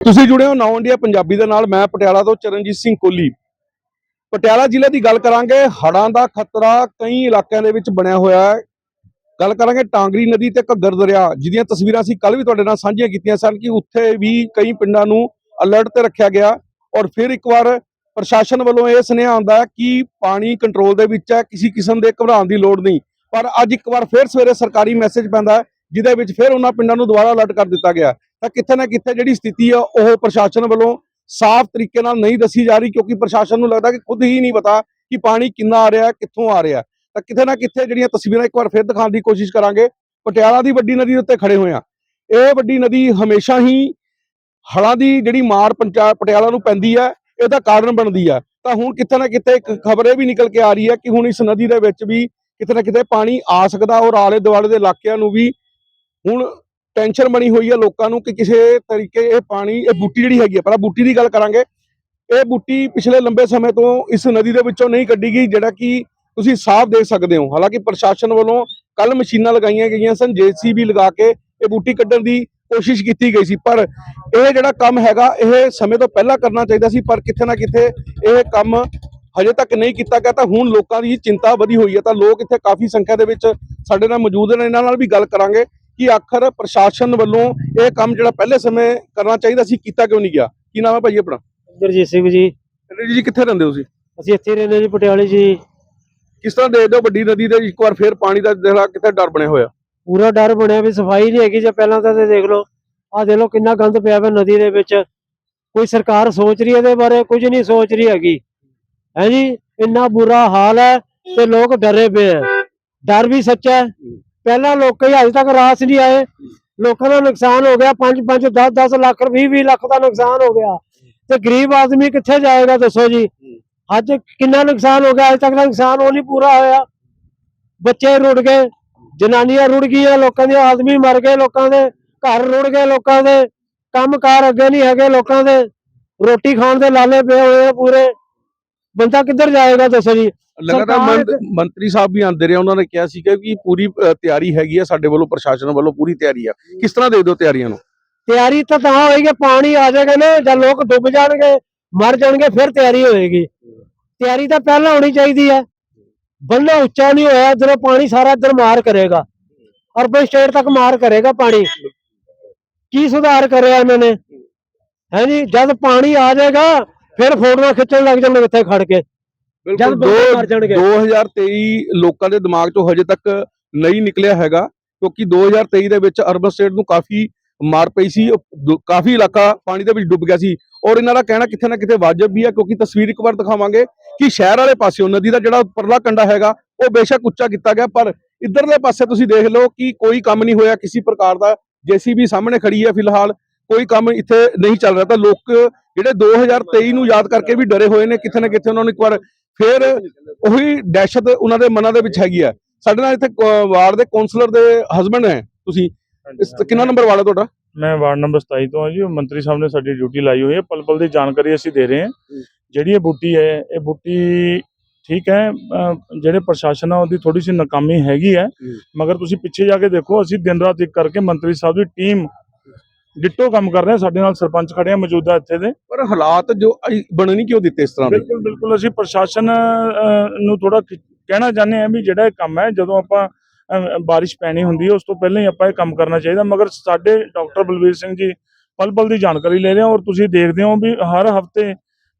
ਤੁਸੀਂ ਜੁੜੇ ਹੋ ਨਾਉ ਇੰਡੀਆ ਪੰਜਾਬੀ ਦੇ ਨਾਲ, ਮੈਂ ਪਟਿਆਲਾ ਤੋਂ ਚਰਨਜੀਤ ਸਿੰਘ ਕੋਲੀ। ਪਟਿਆਲਾ ਜ਼ਿਲ੍ਹੇ ਦੀ ਗੱਲ ਕਰਾਂਗੇ, ਹੜ੍ਹਾਂ ਦਾ ਖਤਰਾ ਕਈ ਇਲਾਕਿਆਂ ਦੇ ਵਿੱਚ ਬਣਿਆ ਹੋਇਆ ਹੈ। ਗੱਲ ਕਰਾਂਗੇ ਟਾਂਗਰੀ ਨਦੀ ਤੇ ਘੱਗਰ ਦਰਿਆ, ਜਿਹਦੀਆਂ ਤਸਵੀਰਾਂ ਅਸੀਂ ਕੱਲ ਵੀ ਤੁਹਾਡੇ ਨਾਲ ਸਾਂਝੀਆਂ ਕੀਤੀਆਂ ਸਨ ਕਿ ਉੱਥੇ ਵੀ ਕਈ ਪਿੰਡਾਂ ਨੂੰ ਅਲਰਟ ਤੇ ਰੱਖਿਆ ਗਿਆ। ਔਰ ਫਿਰ ਇੱਕ ਵਾਰ ਪ੍ਰਸ਼ਾਸਨ ਵੱਲੋਂ ਇਹ ਸੁਨੇਹਾ ਆਉਂਦਾ ਕਿ ਪਾਣੀ ਕੰਟਰੋਲ ਦੇ ਵਿੱਚ ਹੈ, ਕਿਸੇ ਕਿਸਮ ਦੇ ਘਬਰਾਉਣ ਦੀ ਲੋੜ ਨਹੀਂ। ਪਰ ਅੱਜ ਇੱਕ ਵਾਰ ਫਿਰ ਸਵੇਰੇ ਸਰਕਾਰੀ ਮੈਸੇਜ ਪੈਂਦਾ ਜਿਹਦੇ ਵਿੱਚ ਫਿਰ ਉਹਨਾਂ ਪਿੰਡਾਂ ਨੂੰ ਦੁਬਾਰਾ ਅਲਰਟ ਕਰ ਦਿੱਤਾ ਗਿਆ। ਤਾਂ ਕਿੱਥੇ ਨਾ ਕਿੱਥੇ ਜਿਹੜੀ ਸਥਿਤੀ ਆ, ਉਹ ਪ੍ਰਸ਼ਾਸਨ ਵੱਲੋਂ ਸਾਫ਼ ਤਰੀਕੇ ਨਾਲ ਨਹੀਂ ਦੱਸੀ ਜਾ ਰਹੀ ਕਿਉਂਕਿ ਪ੍ਰਸ਼ਾਸਨ ਨੂੰ ਲੱਗਦਾ ਕਿ ਖੁਦ ਹੀ ਨਹੀਂ ਪਤਾ ਕਿ ਪਾਣੀ ਕਿੰਨਾ ਆ ਰਿਹਾ, ਕਿੱਥੋਂ ਆ ਰਿਹਾ। ਤਾਂ ਕਿਤੇ ਨਾ ਕਿਤੇ ਜਿਹੜੀਆਂ ਤਸਵੀਰਾਂ ਇੱਕ ਵਾਰ ਫਿਰ ਦਿਖਾਉਣ ਦੀ ਕੋਸ਼ਿਸ਼ ਕਰਾਂਗੇ, ਪਟਿਆਲਾ ਦੀ ਵੱਡੀ ਨਦੀ ਦੇ ਉੱਤੇ ਖੜੇ ਹੋਏ ਆ ਇਹ ਵੱਡੀ ਨਦੀ ਹਮੇਸ਼ਾ ਹੀ ਹੜ੍ਹਾਂ ਦੀ ਜਿਹੜੀ ਮਾਰ ਪੰਜਾਬ ਪਟਿਆਲਾ ਨੂੰ ਪੈਂਦੀ ਹੈ ਇਹਦਾ ਕਾਰਨ ਬਣਦੀ ਹੈ ਤਾਂ ਹੁਣ ਕਿਤੇ ਨਾ ਕਿਤੇ ਇੱਕ ਖਬਰ ਇਹ ਵੀ ਨਿਕਲ ਕੇ ਆ ਰਹੀ ਹੈ ਕਿ ਹੁਣ ਇਸ ਨਦੀ ਦੇ ਵਿੱਚ ਵੀ ਕਿਤੇ ਨਾ ਕਿਤੇ ਪਾਣੀ ਆ ਸਕਦਾ, ਔਰ ਆਲੇ ਦੁਆਲੇ ਦੇ ਇਲਾਕਿਆਂ ਨੂੰ ਵੀ ਹੁਣ ਟੈਨਸ਼ਨ ਬਣੀ ਹੋਈ ਹੈ ਲੋਕਾਂ ਨੂੰ ਕਿ ਕਿਸੇ ਤਰੀਕੇ ਇਹ ਪਾਣੀ, ਇਹ ਬੂਟੀ ਜਿਹੜੀ ਹੈਗੀ ਹੈ ਪਰ ਬੂਟੀ ਦੀ ਗੱਲ ਕਰਾਂਗੇ। ਇਹ ਬੂਟੀ ਪਿਛਲੇ ਲੰਬੇ ਸਮੇਂ ਤੋਂ ਇਸ ਨਦੀ ਦੇ ਵਿੱਚੋਂ ਨਹੀਂ ਕੱਢੀ ਗਈ ਜਿਹੜਾ ਕਿ ਤੁਸੀਂ ਸਾਫ਼ ਦੇਖ ਸਕਦੇ ਹੋ। ਹਾਲਾਂਕਿ ਪ੍ਰਸ਼ਾਸਨ ਵੱਲੋਂ ਕੱਲ ਮਸ਼ੀਨਾਂ ਲਗਾਈਆਂ ਗਈਆਂ ਸਨ, ਜੀਸੀਬੀ ਲਗਾ ਕੇ ਇਹ ਬੂਟੀ ਕੱਢਣ ਦੀ ਕੋਸ਼ਿਸ਼ ਕੀਤੀ ਗਈ ਸੀ। ਪਰ ਇਹ ਜਿਹੜਾ ਕੰਮ ਹੈਗਾ, ਇਹ ਸਮੇਂ ਤੋਂ ਪਹਿਲਾਂ ਕਰਨਾ ਚਾਹੀਦਾ ਸੀ, ਪਰ ਕਿਤੇ ਨਾ ਕਿਤੇ ਇਹ ਕੰਮ ਹਜੇ ਤੱਕ ਨਹੀਂ ਕੀਤਾ ਗਿਆ। ਤਾਂ ਹੁਣ ਲੋਕਾਂ ਦੀ ਚਿੰਤਾ ਵਧੀ ਹੋਈ ਹੈ ਤਾਂ ਲੋਕ ਇੱਥੇ ਕਾਫੀ ਸੰਖਿਆ ਦੇ ਵਿੱਚ ਸਾਡੇ ਨਾਲ ਮੌਜੂਦ ਨੇ। ਇਹਨਾਂ ਨਾਲ ਵੀ ਗੱਲ ਕਰਾਂਗੇ। ਕਿ ਆਖਰ ਪ੍ਰਸ਼ਾਸਨ ਵੱਲੋਂ ਇਹ ਕੰਮ ਜਿਹੜਾ ਪਹਿਲੇ ਸਮੇਂ ਕਰਨਾ ਚਾਹੀਦਾ ਸੀ ਕੀਤਾ ਕਿਉਂ ਨਹੀਂ ਗਿਆ? ਕੀ ਨਾਮ ਹੈ ਭਾਈ ਆਪਣਾ? ਗੁਰਜੀਤ ਸਿੰਘ ਜੀ। ਰਣਜੀਤ ਜੀ ਕਿੱਥੇ ਰਹਿੰਦੇ ਹੋ ਤੁਸੀਂ? ਅਸੀਂ ਇੱਥੇ ਰਹਿੰਦੇ ਜੀ ਪਟਿਆਲੇ ਜੀ। ਕਿਸ ਤਰ੍ਹਾਂ ਦੇਖਦੇ ਹੋ ਵੱਡੀ ਨਦੀ ਦੇ ਇੱਕ ਵਾਰ ਫੇਰ ਪਾਣੀ ਦਾ ਜਿਹੜਾ ਕਿਤੇ ਡਰ ਬਣਿਆ ਹੋਇਆ? ਪੂਰਾ ਡਰ ਬਣਿਆ ਵੀ ਸਫ਼ਾਈ ਨਹੀਂ ਹੈਗੀ ਜੇ ਪਹਿਲਾਂ ਤਾਂ ਦੇਖ ਲਓ ਆਹ ਦੇਖ ਲਓ ਕਿੰਨਾ ਗੰਦ ਪਿਆ ਪਿਆ ਨਦੀ ਦੇ ਵਿੱਚ। ਕੋਈ ਸਰਕਾਰ ਸੋਚ ਰਹੀ ਹੈ ਇਹਦੇ ਬਾਰੇ ਕੁਝ ਨਹੀਂ ਸੋਚ ਰਹੀ ਹੈਗੀ। ਹੈ ਜੀ ਇੰਨਾ ਬੁਰਾ ਹਾਲ ਹੈ ਤੇ ਲੋਕ ਡਰੇ ਪਏ ਹੈ। ਡਰ ਵੀ ਸੱਚਾ ਹੈ ਪਹਿਲਾਂ ਲੋਕ ਹੀ ਅਜੇ ਤੱਕ ਰਾਸ ਨਹੀਂ ਆਏ। ਲੋਕਾਂ ਦਾ ਨੁਕਸਾਨ ਹੋ ਗਿਆ। 5 5 10 10 ਲੱਖ 20 20 ਲੱਖ ਦਾ ਨੁਕਸਾਨ ਹੋ ਗਿਆ। ਤੇ ਗਰੀਬ ਆਦਮੀ ਕਿੱਥੇ ਜਾਏਗਾ ਦੱਸੋ ਜੀ? ਅੱਜ ਕਿੰਨਾ ਨੁਕਸਾਨ ਹੋ ਗਿਆ? ਅਜੇ ਤੱਕ ਦਾ ਨੁਕਸਾਨ ਉਹ ਨਹੀਂ ਪੂਰਾ ਹੋਇਆ। ਬੱਚੇ ਰੁੜ ਗਏ। ਜਨਾਨੀਆਂ ਰੁੜ ਗਈਆਂ। ਲੋਕਾਂ ਦੇ ਆਦਮੀ ਮਰ ਗਏ। ਲੋਕਾਂ ਦੇ ਘਰ ਰੁੜ ਗਏ। ਲੋਕਾਂ ਦੇ ਕੰਮਕਾਰ ਅੱਗੇ ਨਹੀਂ ਹੈਗੇ। ਲੋਕਾਂ ਦੇ ਰੋਟੀ ਖਾਣ ਦੇ ਲਾਲੇ ਪਏ ਹੋਏ ਪੂਰੇ। ਬੰਦਾ ਕਿੱਧਰ ਜਾਏਗਾ ਦੱਸੋ ਜੀ? ਲਗਾਤਾਰ ਮੰਤਰੀ ਸਾਹਿਬ ਵੀ ਆਂਦੇ ਰਹੇ ਉਹਨਾਂ ਨੇ ਕਿਹਾ ਸੀ ਕਿ ਪੂਰੀ ਤਿਆਰੀ ਹੈਗੀ ਆ ਸਾਡੇ ਵੱਲੋਂ ਪ੍ਰਸ਼ਾਸਨ ਵੱਲੋਂ ਪੂਰੀ ਤਿਆਰੀ ਆ। ਕਿਸ ਤਰ੍ਹਾਂ ਦੇਖਦੇ ਹੋ ਤਿਆਰੀਆਂ ਨੂੰ? ਤਿਆਰੀ ਤਾਂ ਤਾਂ ਹੋਏਗੀ ਪਾਣੀ ਆ ਜਾਏਗਾ ਨਾ ਜਦ ਲੋਕ ਡੁੱਬ ਜਾਣਗੇ ਮਰ ਜਾਣਗੇ ਫਿਰ ਤਿਆਰੀ ਹੋਏਗੀ। ਤਿਆਰੀ ਤਾਂ ਪਹਿਲਾਂ ਹੋਣੀ ਚਾਹੀਦੀ ਹੈ ਬੰਨਾ ਉੱਚਾ ਨਹੀਂ ਹੋਇਆ ਜਦੋਂ ਪਾਣੀ ਸਾਰਾ ਇੱਧਰ ਮਾਰ ਕਰੇਗਾ। ਅਰਬਨ ਸਟੇਟ ਤੱਕ ਮਾਰ ਕਰੇਗਾ ਪਾਣੀ। ਕੀ ਸੁਧਾਰ ਕਰਿਆ ਇਹਨਾਂ ਨੇ? ਹੈ ਜੀ ਜਦ ਪਾਣੀ ਆ ਜਾਏਗਾ ਫਿਰ ਫੋਟੋਆਂ ਖਿੱਚਣ ਲੱਗ ਜਾਣਗੇ ਇੱਥੇ ਖੜ ਕੇ। ਜਦ ਬੰਦੇ ਮਰ ਜਾਣਗੇ। 2023 ਲੋਕਾਂ ਦੇ ਦਿਮਾਗ 'ਚੋਂ ਹਜੇ ਤੱਕ ਨਹੀਂ ਨਿਕਲਿਆ ਹੈਗਾ ਕਿਉਂਕਿ 2023 ਦੇ ਵਿੱਚ ਅਰਬਨ ਸਟੇਟ ਨੂੰ ਕਾਫੀ ਮਾਰ ਪਈ ਸੀ ਉਹ ਦੁ- ਕਾਫੀ ਇਲਾਕਾ ਪਾਣੀ ਦੇ ਵਿੱਚ ਡੁੱਬ ਗਿਆ ਸੀ। ਔਰ ਇਹਨਾਂ ਦਾ ਕਹਿਣਾ ਕਿਤੇ ਨਾ ਕਿਤੇ ਵਾਜਬ ਵੀ ਹੈ ਕਿਉਂਕਿ ਤਸਵੀਰ ਇੱਕ ਵਾਰ ਦਿਖਾਵਾਂਗੇ ਕਿ ਸ਼ਹਿਰ ਵਾਲੇ ਪਾਸਿਓਂ ਨਦੀ ਦਾ ਜਿਹੜਾ ਪਰਲਾ ਕੰਡਾ ਹੈਗਾ ਉਹ ਬੇਸ਼ੱਕ ਉੱਚਾ ਕੀਤਾ ਗਿਆ। ਪਰ ਇਧਰਲੇ ਪਾਸੇ ਤੁਸੀਂ ਦੇਖ ਲਓ ਕਿ ਕੋਈ ਕੰਮ ਨਹੀਂ ਹੋਇਆ ਕਿਸੇ ਪ੍ਰਕਾਰ ਦਾ। ਜੀਸੀਬੀ ਸਾਹਮਣੇ ਖੜੀ ਹੈ ਫਿਲਹਾਲ ਕੋਈ ਕੰਮ ਇੱਥੇ ਨਹੀਂ ਚੱਲ ਰਿਹਾ। ਤਾਂ ਲੋਕ ਜਿਹੜੇ 2023 ਨੂੰ ਯਾਦ ਕਰਕੇ ਵੀ ਡਰੇ ਹੋਏ ਨੇ ਕਿਤੇ ਨਾ ਕਿਤੇ ਉਹਨਾਂ ਨੂੰ ਇੱਕ ਵਾਰ ਫੇਰ ਉਹੀ ਦਹਿਸ਼ਤ ਉਹਨਾਂ ਦੇ ਮਨਾਂ ਦੇ ਵਿੱਚ ਹੈਗੀ ਆ। ਸਾਡੇ ਨਾਲ ਇੱਥੇ ਵਾਰਡ ਦੇ ਕਾਉਂਸਲਰ ਦੇ ਹਸਬੰਡ ਹੈ। ਤੁਸੀਂ ਇਸ ਕਿੰਨਾ ਨੰਬਰ ਵਾਰਡ ਹੈ ਤੁਹਾਡਾ? ਮੈਂ ਵਾਰਡ ਨੰਬਰ 27 ਤੋਂ ਹਾਂ ਜੀ। ਮੰਤਰੀ ਸਾਹਿਬ ਨੇ ਸਾਡੀ ਡਿਊਟੀ ਲਾਈ ਹੋਈ ਹੈ। ਪਲ ਪਲ ਦੀ ਜਾਣਕਾਰੀ ਅਸੀਂ ਦੇ ਰਹੇ ਹਾਂ। ਜਿਹੜੀ ਇਹ ਬੂਟੀ ਹੈ ਇਹ ਬੂਟੀ ਠੀਕ ਹੈ। ਜਿਹੜੇ ਪ੍ਰਸ਼ਾਸਨ ਆ ਉਹਦੀ ਥੋੜੀ ਜਿਹੀ ਨਾਕਾਮੀ ਹੈਗੀ ਹੈ। ਮਗਰ ਤੁਸੀਂ ਪਿੱਛੇ ਜਾ ਕੇ ਦੇਖੋ ਅਸੀਂ ਦਿਨ ਰਾਤ ਇੱਕ ਕਰਕੇ ਮੰਤਰੀ ਸਾਹਿਬ ਦੀ ਟੀਮ ਡਿੱਟੋ ਕੰਮ ਕਰ ਰਹੇ ਸਾਡੇ ਨਾਲ ਸਰਪੰਚ ਖੜੇ ਆ ਮੌਜੂਦਾ ਇੱਥੇ ਦੇ। ਪਰ ਹਾਲਾਤ ਜੋ ਅਈ ਬਣੇ ਨਹੀਂ ਕਿਉਂ ਦਿੱਤੇ ਇਸ ਤਰ੍ਹਾਂ ਦੇ? ਬਿਲਕੁਲ ਬਿਲਕੁਲ। ਅਸੀਂ ਪ੍ਰਸ਼ਾਸਨ ਨੂੰ ਥੋੜਾ ਕਹਿਣਾ ਚਾਹੁੰਦੇ ਹਾਂ ਵੀ ਜਿਹੜਾ ਇਹ ਕੰਮ ਹੈ ਜਦੋਂ ਆਪਾਂ ਬਾਰਿਸ਼ ਪੈਣੀ ਹੁੰਦੀ ਹੈ ਉਸ ਤੋਂ ਪਹਿਲਾਂ ਹੀ ਆਪਾਂ ਇਹ ਕੰਮ ਕਰਨਾ ਚਾਹੀਦਾ। ਮਗਰ ਸਾਡੇ ਡਾਕਟਰ ਬਲਵੀਰ ਸਿੰਘ ਜੀ ਪਲ ਪਲ ਦੀ ਜਾਣਕਾਰੀ ਲੈ ਰਹੇ ਹੋ ਔਰ ਤੁਸੀਂ ਦੇਖਦੇ ਹੋ ਵੀ ਹਰ ਹਫ਼ਤੇ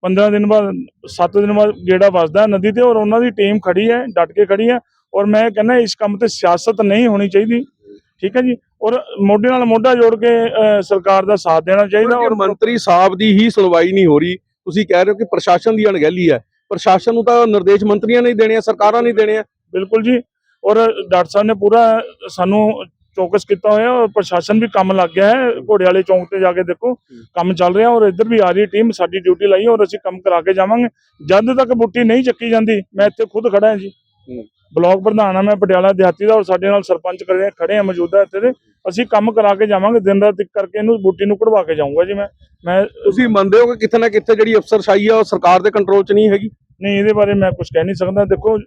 15 ਦਿਨ ਬਾਅਦ 7 ਦਿਨ ਬਾਅਦ ਗੇੜਾ ਵੱਜਦਾ ਹੈ ਨਦੀ ਤੇ ਔਰ ਉਹਨਾਂ ਦੀ ਟੀਮ ਖੜੀ ਹੈ ਡਟ ਕੇ ਖੜੀ ਹੈ। ਔਰ ਮੈਂ ਕਹਿੰਦਾ ਇਸ ਕੰਮ ਤੇ ਸਿਆਸਤ ਨਹੀਂ ਹੋਣੀ ਚਾਹੀਦੀ। ਠੀਕ ਹੈ ਜੀ? ਔਰ ਮੋਢੇ ਨਾਲ ਮੋਢਾ ਜੋੜ ਕੇ ਸਰਕਾਰ ਦਾ ਸਾਥ ਦੇਣਾ ਚਾਹੀਦਾ ਔਰ ਮੰਤਰੀ ਸਾਹਿਬ ਦੀ ਹੀ ਸੁਣਵਾਈ ਨਹੀਂ ਹੋ ਰਹੀ। ਤੁਸੀਂ ਕਹਿ ਰਹੇ ਹੋ ਕਿ ਪ੍ਰਸ਼ਾਸਨ ਦੀ ਅਣਗਹਿਲੀ ਹੈ। ਪ੍ਰਸ਼ਾਸਨ ਨੂੰ ਤਾਂ ਨਿਰਦੇਸ਼ ਮੰਤਰੀਆਂ ਨੇ ਹੀ ਦੇਣੇ ਆ ਸਰਕਾਰਾਂ ਨੇ ਦੇਣੇ ਆ। ਬਿਲਕੁਲ ਜੀ। ਔਰ ਡਾਕਟਰ ਸਾਹਿਬ ਨੇ ਪੂਰਾ ਸਾਨੂੰ ਚੌਕਸ ਕੀਤਾ ਹੋਇਆ ਔਰ ਪ੍ਰਸ਼ਾਸਨ ਵੀ ਕੰਮ ਲੱਗ ਗਿਆ ਹੈ। ਘੋੜੇ ਵਾਲੇ ਚੌਂਕ ਤੇ ਜਾ ਕੇ ਦੇਖੋ ਕੰਮ ਚੱਲ ਰਿਹਾ ਔਰ ਇੱਧਰ ਵੀ ਆ ਰਹੀ ਟੀਮ ਸਾਡੀ ਡਿਊਟੀ ਲਾਈ ਔਰ ਅਸੀਂ ਕੰਮ ਕਰਾ ਕੇ ਜਾਵਾਂਗੇ। ਜਦ ਤੱਕ ਬੁੱਟੀ ਨਹੀਂ ਚੱਕੀ ਜਾਂਦੀ ਮੈਂ ਇੱਥੇ ਖੁਦ ਖੜਾ ਹਾਂ ਜੀ। ਬਲਾਕ ਪ੍ਰਧਾਨ ਆ ਮੈਂ ਪਟਿਆਲਾ ਦਿਹਾਤੀ ਦਾ ਔਰ ਸਾਡੇ ਨਾਲ ਸਰਪੰਚ ਖੜੇ ਖੜੇ ਆ ਮੌਜੂਦਾ ਇੱਥੇ ਦੇ। ਅਸੀਂ ਕੰਮ ਕਰਾ ਕੇ ਜਾਵਾਂਗੇ ਦਿਨ ਰਾਤ ਇੱਕ ਕਰਕੇ ਇਹਨੂੰ ਬੁੱਟੀ ਨੂੰ ਕਢਵਾ ਕੇ ਜਾਊਂਗਾ ਜੀ ਮੈਂ। ਮੈਂ ਤੁਸੀਂ ਮੰਨਦੇ ਹੋ ਕਿ ਕਿਤੇ ਨਾ ਕਿਤੇ ਜਿਹੜੀ ਅਫਸਰਸ਼ਾਹੀ ਆ ਉਹ ਸਰਕਾਰ ਦੇ ਕੰਟਰੋਲ 'ਚ ਨਹੀਂ ਹੈਗੀ? ਨਹੀਂ ਇਹਦੇ ਬਾਰੇ ਮੈਂ ਕੁਝ ਕਹਿ ਨਹੀਂ ਸਕਦਾ। ਦੇਖੋ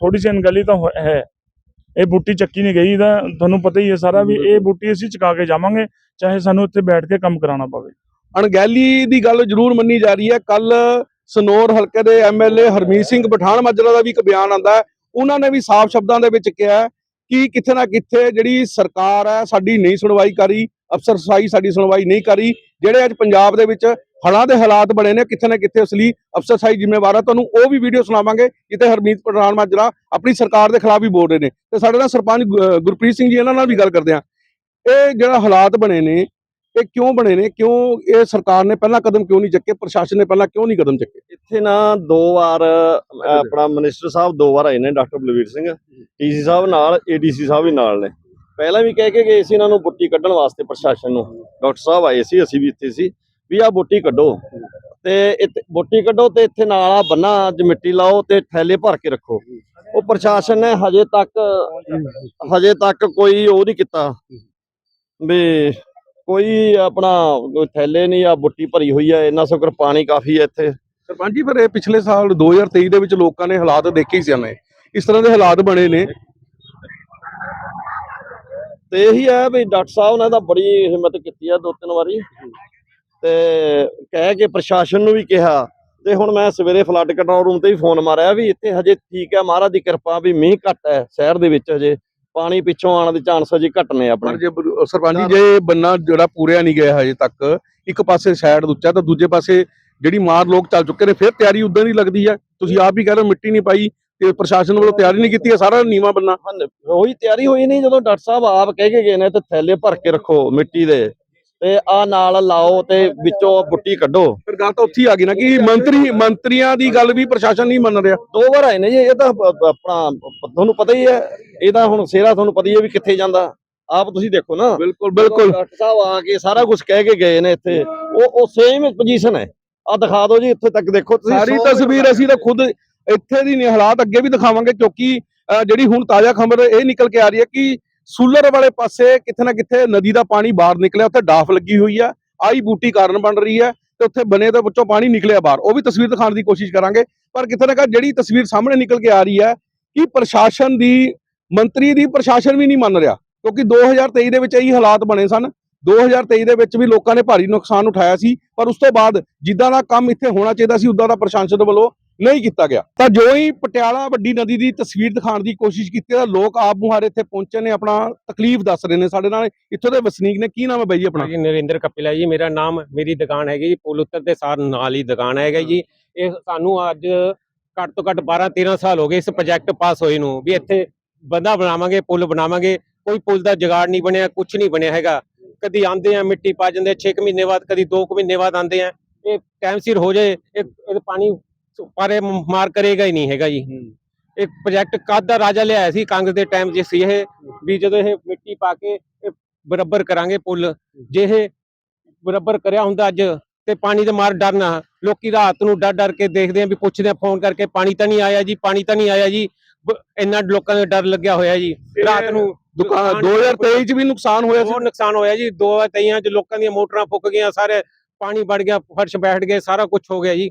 ਥੋੜੀ ਜਿਹੀ ਅਣਗਹਿਲੀ ਤਾਂ ਹੋ- ਇਹ ਬੂਟੀ ਚੱਕੀ ਨਹੀਂ ਗਈ ਦਾ ਤੁਹਾਨੂੰ ਪਤਾ ਹੀ ਹੈ ਸਾਰਾ ਵੀ ਇਹ ਬੂਟੀ ਅਸੀਂ ਚੁਕਾ ਕੇ ਜਾਵਾਂਗੇ ਚਾਹੇ ਸਾਨੂੰ ਇੱਥੇ ਬੈਠ ਕੇ ਕੰਮ ਕਰਾਉਣਾ ਪਵੇ। ਅਣਗਹਿਲੀ ਦੀ ਗੱਲ ਜ਼ਰੂਰ ਮੰਨੀ ਜਾ ਰਹੀ ਹੈ। ਕੱਲ ਸਨੋਰ ਹਲਕੇ ਦੇ ਐਮਐਲਏ ਹਰਮੀਤ ਸਿੰਘ ਪਠਾਨ ਮਾਜਰਾ ਦਾ ਵੀ ਇੱਕ ਬਿਆਨ ਆਂਦਾ ਹੈ। ਉਹਨਾਂ ਨੇ ਵੀ ਸਾਫ਼ ਸ਼ਬਦਾਂ ਦੇ ਵਿੱਚ ਕਿਹਾ ਕਿ ਕਿੱਥੇ ਨਾ ਕਿੱਥੇ ਜਿਹੜੀ ਸਰਕਾਰ ਹੈ ਸਾਡੀ ਨਹੀਂ ਸੁਣਵਾਈ ਕਰੀ ਅਫਸਰਸ਼ਾਹੀ ਸਾਡੀ ਸੁਣਵਾਈ ਨਹੀਂ ਕਰੀ, ਜਿਹੜੇ ਅੱਜ ਪੰਜਾਬ ਦੇ ਵਿੱਚ ਹੜ੍ਹਾਂ ਦੇ ਹਾਲਾਤ ਬਣੇ ਨੇ ਕਿੱਥੇ ਨਾ ਕਿਤੇ ਅਸਲੀ ਅਫਸਰਸ਼ਾਹੀ ਜ਼ਿੰਮੇਵਾਰ ਹੈ ਤੁਹਾਨੂੰ ਉਹ ਵੀ ਵੀਡੀਓ ਸੁਣਾਵਾਂਗੇ ਜਿੱਥੇ ਹਰਮੀਤ ਪਠਾਨ ਮਾਜਰਾ ਆਪਣੀ ਸਰਕਾਰ ਦੇ ਖਿਲਾਫ ਵੀ ਬੋਲ ਰਹੇ ਨੇ। ਤੇ ਸਾਡੇ ਨਾਲ ਸਰਪੰਚ ਗੁਰਪ੍ਰੀਤ ਸਿੰਘ ਜੀ, ਇਹਨਾਂ ਨਾਲ ਵੀ ਗੱਲ ਕਰਦੇ ਹਾਂ। ਇਹ ਜਿਹੜਾ ਹਾਲਾਤ ਬਣੇ ਨੇ ਇਹ ਕਿਉਂ ਬਣੇ ਨੇ? ਕਿਉਂ ਇਹ ਸਰਕਾਰ ਨੇ ਪਹਿਲਾਂ ਕਦਮ ਕਿਉਂ ਨਹੀਂ ਚੱਕੇ? ਪ੍ਰਸ਼ਾਸਨ ਨੇ ਪਹਿਲਾਂ ਕਿਉਂ ਨਹੀਂ ਕਦਮ ਚੱਕੇ? ਇੱਥੇ ਨਾ ਦੋ ਵਾਰ ਆਪਣਾ ਮਿਨਿਸਟਰ ਸਾਹਿਬ ਦੋ ਵਾਰ ਆਏ ਨੇ ਡਾਕਟਰ ਬਲਵੀਰ ਸਿੰਘ ਡੀਸੀ ਸਾਹਿਬ ਨਾਲ ਏਡੀਸੀ ਸਾਹਿਬ ਵੀ ਨਾਲ ਨੇ। ਪਹਿਲਾਂ ਵੀ ਕਹਿ ਕੇ ਗਏ ਸੀ ਇਹਨਾਂ ਨੂੰ ਬੁੱਟੀ ਕੱਢਣ ਵਾਸਤੇ ਪ੍ਰਸ਼ਾਸਨ ਨੂੰ। ਡਾਕਟਰ ਸਾਹਿਬ ਆਏ ਸੀ ਅਸੀਂ ਵੀ ਇੱਥੇ ਸੀ ਵੀ ਆਹ ਬੁੱਟੀ ਕੱਢੋ। ਤੇ ਇੱਥੇ ਬੁੱਟੀ ਕੱਢੋ ਤੇ ਇੱਥੇ ਨਾਲ ਆ ਬੰਨਾ ਅੱਜ ਮਿੱਟੀ ਲਾਓ ਤੇ ਥੈਲੇ ਭਰ ਕੇ ਰੱਖੋ। ਉਹ ਪ੍ਰਸ਼ਾਸਨ ਨੇ ਹਜੇ ਤੱਕ ਹਜੇ ਤੱਕ ਕੋਈ ਉਹ ਨਹੀਂ ਕੀਤਾ। ਵੀ ਕੋਈ ਆਪਣਾ ਥੈਲੇ ਨਹੀਂ ਆ ਬੁੱਟੀ ਭਰੀ ਹੋਈ ਹੈ ਇੰਨਾ ਸ਼ੁਕਰ ਪਾਣੀ ਕਾਫੀ ਹੈ ਇੱਥੇ। ਸਰਪੰਚ ਜੀ ਫਿਰ ਇਹ ਪਿਛਲੇ ਸਾਲ 2023 ਦੇ ਵਿੱਚ ਲੋਕਾਂ ਨੇ ਹਾਲਾਤ ਦੇਖੇ ਹੀ ਸਨ ਇਸ ਤਰ੍ਹਾਂ ਦੇ ਹਾਲਾਤ ਬਣੇ ਨੇ। ਤੇ ਇਹੀ ਹੈ ਵੀ ਡਾਕਟਰ ਸਾਹਿਬ ਨੇ ਤਾਂ ਬੜੀ ਹਿੰਮਤ ਕੀਤੀ ਆ ਦੋ ਤਿੰਨ ਵਾਰੀ। ਤੇ ਕਹਿ ਕੇ ਪ੍ਰਸ਼ਾਸਨ ਨੂੰ ਵੀ ਕਿਹਾ। ਤੇ ਹੁਣ ਮੈਂ ਸਵੇਰੇ ਫਲੱਡ ਕੰਟਰੋਲ ਰੂਮ ਤੇ ਵੀ ਫੋਨ ਮਾਰਿਆ ਵੀ ਇੱਥੇ ਹਜੇ ਠੀਕ ਹੈ ਮਹਾਰਾਜ ਦੀ ਕਿਰਪਾ ਵੀ ਮੀਂਹ ਘੱਟ ਹੈ ਸ਼ਹਿਰ ਦੇ ਵਿੱਚ ਹਜੇ। ਪਾਣੀ ਪਿੱਛੋਂ ਆਉਣ ਦੇ ਚਾਂਸ ਹਜੇ ਘੱਟ ਨੇ ਪਰ ਆਪਣੇ ਜੇ ਬ- ਸਰਪੰਚ ਜੀ ਜੇ ਬੰਨਾ ਜਿਹੜਾ ਪੂਰਿਆ ਨਹੀਂ ਗਿਆ ਹਜੇ ਤੱਕ ਇੱਕ ਪਾਸੇ ਸਾਈਡ ਉੱਚਾ ਤਾਂ ਦੂਜੇ ਪਾਸੇ ਜਿਹੜੀ ਮਾਰ ਲੋਕ ਚੱਲ ਚੁੱਕੇ ਨੇ ਫਿਰ ਤਿਆਰੀ ਉਦਾਂ ਦੀ ਲੱਗਦੀ ਹੈ ਤੁਸੀਂ ਆਪ ਹੀ ਕਹਿ ਰਹੇ ਹੋ ਮਿੱਟੀ ਨਹੀਂ ਪਾਈ ਤੇ ਪ੍ਰਸ਼ਾਸਨ ਵੱਲੋਂ ਤਿਆਰੀ ਨਹੀਂ ਕੀਤੀ ਹੈ ਸਾਰਾ ਨੀਵਾ ਬੰਨਾ। ਹਨ ਉਹੀ ਤਿਆਰੀ ਹੋਈ ਨਹੀਂ ਜਦੋਂ ਡਾਕਟਰ ਸਾਹਿਬ ਆਪ ਕਹਿ ਕੇ ਗਏ ਨੇ ਤੇ ਥੈਲੇ ਭਰ ਕੇ ਰੱਖੋ ਮਿੱਟੀ ਦੇ। ਤੇ ਆ ਨਾਲ ਲਾਓ ਤੇ ਵਿੱਚੋਂ ਬੁੱਟੀ ਕੱਢੋ। ਫਿਰ ਗੱਲ ਤਾਂ ਉੱਥੇ ਆ ਗਈ ਨਾ ਕਿ ਮੰਤਰੀ ਮੰਤਰੀਆਂ ਦੀ ਗੱਲ ਵੀ ਪ੍ਰਸ਼ਾਸਨ ਨਹੀਂ ਮੰਨ ਰਿਹਾ। ਦੋ ਵਾਰ ਆਏ ਨੇ ਜੀ ਇਹ ਤਾਂ ਆਪਣਾ ਤੁਹਾਨੂੰ ਪਤਾ ਹੀ ਹੈ ਇਹ ਤਾਂ ਹੁਣ ਸੇਰਾ ਤੁਹਾਨੂੰ ਪਤਾ ਹੀ ਹੈ ਵੀ ਕਿੱਥੇ ਜਾਂਦਾ। ਆਪ ਤੁਸੀਂ ਦੇਖੋ ਨਾ। ਬਿਲਕੁਲ ਬਿਲਕੁਲ। ਡਾਕਟਰ ਸਾਹਿਬ ਆ ਕੇ ਸਾਰਾ ਕੁਝ ਕਹਿ ਕੇ ਗਏ ਨੇ ਇੱਥੇ। ਉਹ ਉਹ ਸੇਮ ਪੋਜੀਸ਼ਨ ਹੈ। ਆ ਦਿਖਾ ਦਿਓ ਜੀ ਇੱਥੇ ਤੱਕ ਦੇਖੋ ਤੁਸੀਂ। ਸਾਰੀ ਤਸਵੀਰ ਅਸੀਂ ਤਾਂ ਖੁਦ ਇੱਥੇ ਦੀ ਹਾਲਾਤ ਅੱਗੇ ਵੀ ਦਿਖਾਵਾਂਗੇ ਕਿਉਂਕਿ ਜਿਹੜੀ ਹੁਣ ਤਾਜ਼ਾ ਖਬਰ ਇਹ ਨਿਕਲ ਕੇ ਆ ਰਹੀ ਹੈ ਕਿ ਸੂਲਰ ਵਾਲੇ ਪਾਸੇ ਕਿਤੇ ਨਾ ਕਿਤੇ ਨਦੀ ਦਾ ਪਾਣੀ ਬਾਹਰ ਨਿਕਲਿਆ, ਉੱਥੇ ਡਾਫ ਲੱਗੀ ਹੋਈ ਆ, ਆਈ ਬੂਟੀ ਕਾਰਨ ਬਣ ਰਹੀ ਹੈ ਤੇ ਉੱਥੇ ਬਨੇ ਦੇ ਵਿੱਚੋਂ ਪਾਣੀ ਨਿਕਲਿਆ ਬਾਹਰ। ਉਹ ਵੀ ਤਸਵੀਰ ਦਿਖਾਉਣ ਦੀ ਕੋਸ਼ਿਸ਼ ਕਰਾਂਗੇ, ਪਰ ਕਿਤੇ ਨਾ ਕਿਤੇ ਜਿਹੜੀ ਤਸਵੀਰ ਸਾਹਮਣੇ ਨਿਕਲ ਕੇ ਆ ਰਹੀ ਹੈ ਕਿ ਪ੍ਰਸ਼ਾਸਨ ਦੀ, ਮੰਤਰੀ ਦੀ ਪ੍ਰਸ਼ਾਸਨ ਵੀ ਨਹੀਂ ਮੰਨ ਰਿਹਾ, ਕਿਉਂਕਿ 2023 ਦੇ ਵਿੱਚ ਇਹੀ ਹਾਲਾਤ ਬਣੇ ਸਨ। 2023 ਦੇ ਵਿੱਚ ਵੀ ਲੋਕਾਂ ਨੇ ਭਾਰੀ ਨੁਕਸਾਨ ਉਠਾਇਆ ਸੀ, ਪਰ ਉਸ ਤੋਂ ਬਾਅਦ ਜਿੱਦਾਂ ਦਾ ਕੰਮ ਇੱਥੇ ਹੋਣਾ ਚਾਹੀਦਾ ਸੀ, ਉਦਾਂ ਦਾ ਪ੍ਰਸ਼ਾਸਨ ਵੱਲੋਂ ਨਹੀਂ ਕੀਤਾ ਗਿਆ। ਤਾਂ ਜੋ ਹੀ ਪਟਿਆਲਾ ਵੱਡੀ ਨਦੀ ਦੀ ਤਸਵੀਰ ਦਿਖਾਉਣ ਦੀ ਕੋਸ਼ਿਸ਼ ਕੀਤੀ, ਤਾਂ ਲੋਕ ਆਪ ਮੁਹਾਰੇ ਇੱਥੇ ਪਹੁੰਚੇ ਨੇ, ਆਪਣਾ ਤਕਲੀਫ ਦੱਸ ਰਹੇ ਨੇ ਸਾਡੇ ਨਾਲ। ਇੱਥੋਂ ਦੇ ਵਸਨੀਕ ਨੇ, ਕੀ ਨਾਮ ਹੈ ਬਾਈ ਜੀ ਆਪਣਾ? ਜੀ, ਨਰਿੰਦਰ ਕਪਿਲਾ ਜੀ, ਮੇਰਾ ਨਾਮ, ਮੇਰੀ ਦੁਕਾਨ ਹੈਗੀ ਜੀ, ਪੁਲ ਉੱਤਰ ਦੇ ਸਾਰ ਨਾਲ ਹੀ ਦੁਕਾਨ ਹੈਗਾ ਜੀ। ਇਹ ਸਾਨੂੰ ਅੱਜ ਘੱਟ ਤੋਂ ਘੱਟ 12 13 ਸਾਲ ਹੋ ਗਏ ਇਸ ਪ੍ਰੋਜੈਕਟ ਪਾਸ ਹੋਏ ਨੂੰ, ਵੀ ਇੱਥੇ ਬੰਦਾ ਬਣਾਵਾਂਗੇ, ਪੁਲ ਬਣਾਵਾਂਗੇ, ਕੋਈ ਪੁਲ ਦਾ ਜੁਗਾੜ ਨਹੀਂ ਬਣਿਆ ਕੁਝ ਨਹੀਂ ਬਣਿਆ ਹੈਗਾ। ਕਦੀ ਆਂਦੇ ਆ, ਮਿੱਟੀ ਪਾ ਜਾਂਦੇ 6 ਮਹੀਨੇ ਬਾਅਦ, ਕਦੀ 2 ਮਹੀਨੇ ਬਾਅਦ ਆਂਦੇ ਆ। ਇਹ ਟਾਈਮ ਸਿਰ ਹੋ ਜਾਏ ਇਹ ਪਾਣੀ ਪਾਰੇ ਮਾਰ ਕਰੇਗਾ ਹੀ ਨਹੀਂ ਹੈਗਾ ਜੀ। ਇਹ ਪ੍ਰੋਜੈਕਟ ਕਦ ਦਾ ਰਾਜਾ ਲਿਆਇਆ ਸੀ ਕਾਂਗਰਸ ਦੇ ਟਾਈਮ 'ਚ ਸੀ ਇਹ ਵੀ ਜਦੋਂ ਇਹ ਮਿੱਟੀ ਪਾ ਕੇ ਇਹ ਬਰਾਬਰ ਕਰਾਂਗੇ ਪੁਲ ਜੇ ਇਹ ਬਰਾਬਰ ਕਰਿਆ ਹੁੰਦਾ ਅੱਜ ਤੇ ਪਾਣੀ ਦੇ ਮਾਰ ਡਰਨਾ। ਲੋਕੀ ਰਾਤ ਨੂੰ ਡਰ ਡਰ ਕੇ ਦੇਖਦੇ ਆ ਵੀ ਪੁੱਛਦੇ ਆ ਫੋਨ ਕਰਕੇ ਪਾਣੀ ਤਾਂ ਨਹੀਂ ਆਇਆ ਜੀ ਪਾਣੀ ਤਾਂ ਨਹੀਂ ਆਇਆ ਜੀ। ਇੰਨਾ ਲੋਕਾਂ ਨੂੰ ਡਰ ਲੱਗਿਆ ਹੋਇਆ ਜੀ ਰਾਤ ਨੂੰ ਦੁਕਾਨ 2023 ਚ ਵੀ ਨੁਕਸਾਨ ਹੋਇਆ ਸੀ। ਨੁਕਸਾਨ ਹੋਇਆ ਜੀ ਦੋ ਤਈਆਂ ਚ ਲੋਕਾਂ ਦੀਆਂ ਮੋਟਰਾਂ ਫੁੱਕ ਗਈਆਂ ਸਾਰੇ ਪਾਣੀ ਵੜ ਗਿਆ ਫਰਸ਼ ਬੈਠ ਗਏ ਸਾਰਾ ਕੁਝ ਹੋ ਗਿਆ ਜੀ।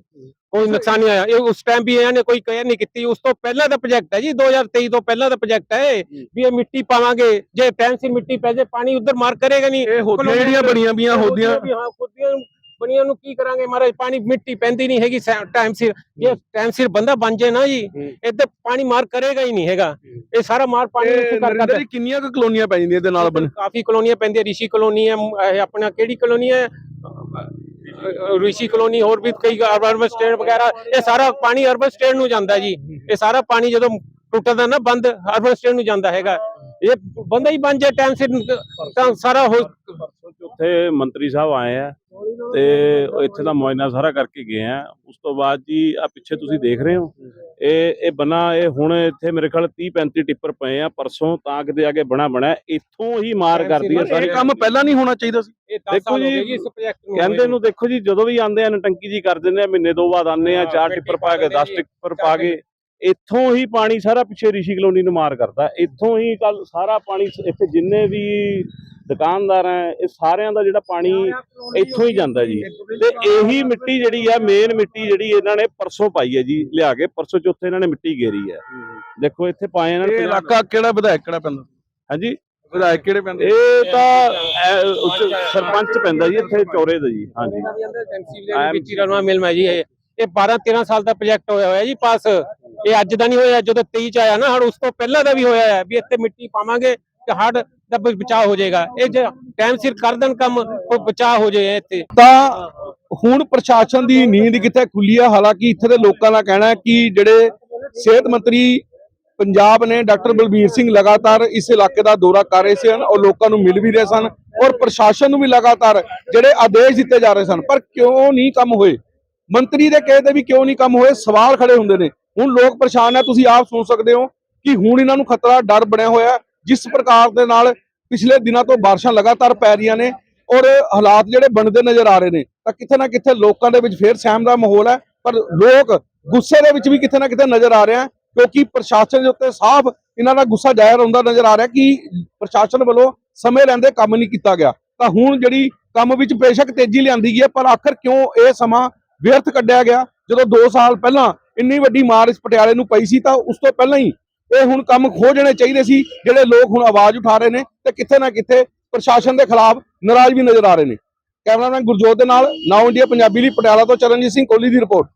ਕੋਈ ਨੁਕਸਾਨ ਨਹੀਂ ਆਇਆ। ਇਹ ਉਸ ਟਾਈਮ ਵੀ ਇਹਨਾਂ ਨੇ ਕੋਈ ਕੇਅਰ ਨਹੀਂ ਕੀਤੀ। ਉਸ ਤੋਂ ਪਹਿਲਾਂ ਦਾ ਪ੍ਰੋਜੈਕਟ ਹੈ ਜੀ 2023 ਤੋਂ ਪਹਿਲਾਂ ਦਾ ਪ੍ਰੋਜੈਕਟ ਹੈ। ਵੀ ਇਹ ਮਿੱਟੀ ਪਾਵਾਂਗੇ। ਜੇ ਟਾਈਮ ਸਿਰ ਮਿੱਟੀ ਪੈ ਜੇ ਪਾਣੀ ਉਧਰ ਮਾਰ ਕਰੇਗਾ ਨਹੀਂ। ਇਹ ਹੋਦੀਆਂ ਜਿਹੜੀਆਂ ਬਣੀਆਂ ਵੀਆਂ ਹੋਦੀਆਂ। ਹਾਂ ਖੁੱਦੀਆਂ ਬਣੀਆਂ ਨੂੰ ਕੀ ਕਰਾਂਗੇ ਮਹਾਰਾਜ? ਪਾਣੀ ਮਿੱਟੀ ਪੈਂਦੀ ਨਹੀਂ ਹੈਗੀ ਟਾਈਮ ਸਿਰ। ਜੇ ਟਾਈਮ ਸਿਰ ਬੰਦਾ ਬਣ ਜੇ ਨਾ ਜੀ। ਇੱਥੇ ਪਾਣੀ ਮਾਰ ਕਰੇਗਾ ਹੀ ਨਹੀਂ ਹੈਗਾ। ਇਹ ਸਾਰਾ ਮਾਰ ਪਾਣੀ ਇੱਥੇ ਕਰ ਜੀ ਕਿੰਨੀਆਂ ਕੁ ਕਲੋਨੀਆਂ ਪੈ ਜਾਂਦੀਆਂ ਇਹਦੇ ਨਾਲ ਬਣ ਕਾਫੀ ਕਲੋਨੀਆਂ ਪੈਂਦੀਆਂ ਰਿਸ਼ੀ ਕਲੋਨੀ ਹੈ ਆਪਣਾ ਕਿਹੜੀ ਕਲੋਨੀ ਹੈ? ਰਿਸ਼ੀ ਕਲੋਨੀ ਹੋਰ ਵੀ ਕਈ ਅਰਬਨ ਸਟੇਟ ਵਗੈਰਾ, ਇਹ ਸਾਰਾ ਪਾਣੀ ਅਰਬਨ ਸਟੇਟ ਨੂੰ ਜਾਂਦਾ ਜੀ। ਇਹ ਸਾਰਾ ਪਾਣੀ ਜਦੋਂ ਟੁੱਟਦਾ ਨਾ, ਬੰਦ ਅਰਬਨ ਸਟੇਟ ਨੂੰ ਜਾਂਦਾ ਹੈਗਾ। ਇਹ ਬੰਦਾ ਹੀ ਬਣ ਜਾਏ ਟਾਈਮ ਸਿਰ ਤਾਂ ਸਾਰਾ ਹੋ ਉੱਥੇ ਮੰਤਰੀ ਸਾਹਿਬ ਆਏ ਆ ਤੇ ਇੱਥੇ ਦਾ ਮੁਆਇਨਾ ਸਾਰਾ ਕਰਕੇ ਗਏ ਆ। ਉਸ ਤੋਂ ਬਾਅਦ ਜੀ ਆ ਪਿੱਛੇ ਤੁਸੀਂ ਦੇਖ ਰਹੇ ਹੋ? ਇਹ ਇਹ ਬਣਾ ਇਹ ਹੁਣ ਇੱਥੇ ਮੇਰੇ ਖਿਆਲ 30 35 ਟਿੱਪਰ ਪਏ ਆ ਪਰਸੋਂ ਤਾਂ ਕਿਤੇ ਆ ਕੇ ਬਣਾ ਬਣਾ ਇੱਥੋਂ ਹੀ ਮਾਰ ਕਰਦੀ ਹੈ ਇਹ ਸਾਰੀ। ਕੰਮ ਪਹਿਲਾਂ ਨਹੀਂ ਹੋਣਾ ਚਾਹੀਦਾ ਸੀ। ਇਹ 10 ਦੇਖੋ ਸਾਲ ਹੋ ਜੀ, ਗਏ ਜੀ ਇਸ ਪ੍ਰੋਜੈਕਟ ਨੂੰ ਕਹਿੰਦੇ ਨੂੰ ਦੇਖੋ ਜੀ ਜਦੋਂ ਵੀ ਆਉਂਦੇ ਆ ਨਟੰਕੀ ਜੀ ਕਰ ਦਿੰਦੇ ਆ ਮਹੀਨੇ ਦੋ ਬਾਅਦ ਆਉਂਦੇ ਆ ਚਾਰ ਟਿੱਪਰ ਪਾ ਕੇ ਦਿੰਦੇ 10 ਜੀ, ਟਿੱਪਰ ਪਾ ਕੇ ਇੱਥੋਂ ਹੀ ਪਾਣੀ ਸਾਰਾ ਪਿੱਛੇ ਰਿਸ਼ੀ ਕਲੋਨੀ ਨੂੰ ਮਾਰ ਕਰਦਾ। ਇੱਥੋਂ ਹੀ ਕੱਲ ਸਾਰਾ ਪਾਣੀ ਇੱਥੇ ਜਿੰਨੇ ਵੀ ਦੁਕਾਨਦਾਰ ਆ ਇਹ ਸਾਰਿਆਂ ਦਾ ਜਿਹੜਾ ਪਾਣੀ ਇੱਥੋਂ ਹੀ ਜਾਂਦਾ ਜੀ। ਤੇ ਇਹੀ ਮਿੱਟੀ ਜਿਹੜੀ ਆ ਮੇਨ ਮਿੱਟੀ ਜਿਹੜੀ ਇਹਨਾਂ ਨੇ ਪਰਸੋਂ ਪਾਈ ਹੈ ਜੀ ਲਿਆ ਕੇ ਪਰਸੋਂ ਚੌਥੇ ਇਹਨਾਂ ਨੇ ਮਿੱਟੀ ਗੇਰੀ ਹੈ। ਦੇਖੋ ਇੱਥੇ ਪਾਏ ਇਹਨਾਂ ਨੇ ਇਹ ਇਲਾਕਾ ਕਿਹੜਾ ਵਿਧਾਇਕ ਕਿਹੜਾ ਪੈਂਦਾ ਹਾਂਜੀ? ਵਿਧਾਇਕ ਕਿਹੜੇ ਪੈਂਦੇ ਇਹ ਤਾਂ ਸਰਪੰਚ ਪੈਂਦਾ ਜੀ ਇੱਥੇ ਚੌਰੇ ਦਾ ਜੀ ਹਾਂਜੀ। ਵਿੱਚ ਹੀ ਰਲਵਾ ਮਿਲਮਾ ਜੀ ਇਹ। ਇਹ 12 13 ਸਾਲ ਦਾ ਪ੍ਰੋਜੈਕਟ ਹੋਇਆ ਹੋਇਆ ਜੀ ਪਾਸ। ਇਹ ਅੱਜ ਦਾ ਨਹੀਂ ਹੋਇਆ ਜਦੋਂ 23 ਚ ਆਇਆ ਨਾ ਹੜ ਉਸ ਤੋਂ ਪਹਿਲਾਂ ਦਾ ਵੀ ਹੋਇਆ ਹੈ ਵੀ ਇੱਥੇ ਮਿੱਟੀ ਪਾਵਾਂਗੇ। ਹੜ ਦਾ ਬਚਾਅ ਹੋ ਜਾਏਗਾ। ਇਹ ਜੇ ਟਾਈਮ ਸਿਰ ਕਰ ਦੇਣ ਕੰਮ ਬਚਾਅ ਹੋ ਜਾਏ ਇੱਥੇ। ਤਾਂ ਹੁਣ ਪ੍ਰਸ਼ਾਸਨ ਦੀ ਨੀਂਦ ਕਿੱਥੇ ਖੁੱਲੀ ਹੈ ਹਾਲਾਂਕਿ ਇੱਥੇ ਦੇ ਲੋਕਾਂ ਦਾ ਕਹਿਣਾ ਹੈ ਕਿ ਜਿਹੜੇ ਸਿਹਤ ਮੰਤਰੀ ਪੰਜਾਬ ਨੇ ਡਾਕਟਰ ਬਲਬੀਰ ਸਿੰਘ ਲਗਾਤਾਰ ਇਸ ਇਲਾਕੇ ਦਾ ਦੌਰਾ ਕਰ ਰਹੇ ਸਨ ਔਰ ਲੋਕਾਂ ਨੂੰ ਮਿਲ ਵੀ ਰਹੇ ਸਨ ਔਰ ਪ੍ਰਸ਼ਾਸਨ ਨੂੰ ਵੀ ਲਗਾਤਾਰ ਜਿਹੜੇ ਆਦੇਸ਼ ਦਿੱਤੇ ਜਾ ਰਹੇ ਸਨ। ਪਰ ਕਿਉਂ ਨਹੀਂ ਕੰਮ ਹੋਏ? ਮੰਤਰੀ ਦੇ ਕਹੇ ਤੇ ਵੀ ਕਿਉਂ ਨਹੀਂ ਕੰਮ ਹੋਏ? ਸਵਾਲ ਖੜੇ ਹੁੰਦੇ ਨੇ। ਹੁਣ ਲੋਕ ਪਰੇਸ਼ਾਨ ਹੈ ਤੁਸੀਂ ਆਪ ਸੁਣ ਸਕਦੇ ਹੋ ਕਿ ਹੁਣ ਇਹਨਾਂ ਨੂੰ ਖਤਰਾ, ਡਰ ਬਣਿਆ ਹੋਇਆ। ਜਿਸ ਪ੍ਰਕਾਰ ਦੇ ਨਾਲ ਪਿਛਲੇ ਦਿਨਾਂ ਤੋਂ ਬਾਰਿਸ਼ਾਂ ਲਗਾਤਾਰ ਪੈ ਰਹੀਆਂ ਨੇ ਔਰ ਹਾਲਾਤ ਜਿਹੜੇ ਬਣਦੇ ਨਜ਼ਰ ਆ ਰਹੇ ਨੇ, ਤਾਂ ਕਿਤੇ ਨਾ ਕਿਤੇ ਲੋਕਾਂ ਦੇ ਵਿੱਚ ਫੇਰ ਸਹਿਮ ਦਾ ਮਾਹੌਲ ਹੈ, ਪਰ ਲੋਕ ਗੁੱਸੇ ਦੇ ਵਿੱਚ ਵੀ ਕਿਤੇ ਨਾ ਕਿਤੇ ਨਜ਼ਰ ਆ ਰਹੇ ਆ, ਕਿਉਂਕਿ ਪ੍ਰਸ਼ਾਸਨ ਦੇ ਉੱਤੇ ਸਾਫ਼ ਇਹਨਾਂ ਦਾ ਗੁੱਸਾ ਜ਼ਾਹਿਰ ਹੁੰਦਾ ਨਜ਼ਰ ਆ ਰਿਹਾ ਕਿ ਪ੍ਰਸ਼ਾਸਨ ਵੱਲੋਂ ਸਮੇਂ ਰਹਿੰਦੇ ਕੰਮ ਨਹੀਂ ਕੀਤਾ ਗਿਆ। ਤਾਂ ਹੁਣ ਜਿਹੜੀ ਕੰਮ ਵਿੱਚ ਬੇਸ਼ੱਕ ਤੇਜ਼ੀ ਲਿਆਂਦੀ ਗਈ ਹੈ, ਪਰ ਆਖਰ ਕਿਉਂ ਇਹ ਸਮਾਂ ਵਿਅਰਥ ਕੱਢਿਆ ਗਿਆ? ਜਦੋਂ 2 ਸਾਲ ਪਹਿਲਾਂ ਇੰਨੀ ਵੱਡੀ ਮਾਰ ਇਸ ਪਟਿਆਲੇ ਨੂੰ ਪਈ ਸੀ, ਤਾਂ ਉਸ ਤੋਂ ਪਹਿਲਾਂ ਹੀ ਇਹ ਹੁਣ ਕੰਮ ਖੋ ਜਾਣੇ ਚਾਹੀਦੇ ਸੀ, ਜਿਹੜੇ ਲੋਕ ਹੁਣ ਆਵਾਜ਼ ਉਠਾ ਰਹੇ ਨੇ ਤੇ ਕਿੱਥੇ ਨਾ ਕਿੱਥੇ ਪ੍ਰਸ਼ਾਸਨ ਦੇ ਖਿਲਾਫ ਨਾਰਾਜ਼ ਵੀ ਨਜ਼ਰ ਆ ਰਹੇ ਨੇ। ਕੈਮਰਾਮੈਨ ਗੁਰਜੋਤ ਦੇ ਨਾਲ, ਨਾਓ ਇੰਡੀਆ, ਪੰਜਾਬੀ ਲਈ ਪਟਿਆਲਾ ਤੋਂ ਚਰਨਜੀਤ ਸਿੰਘ ਕੋਹਲੀ ਦੀ ਰਿਪੋਰਟ।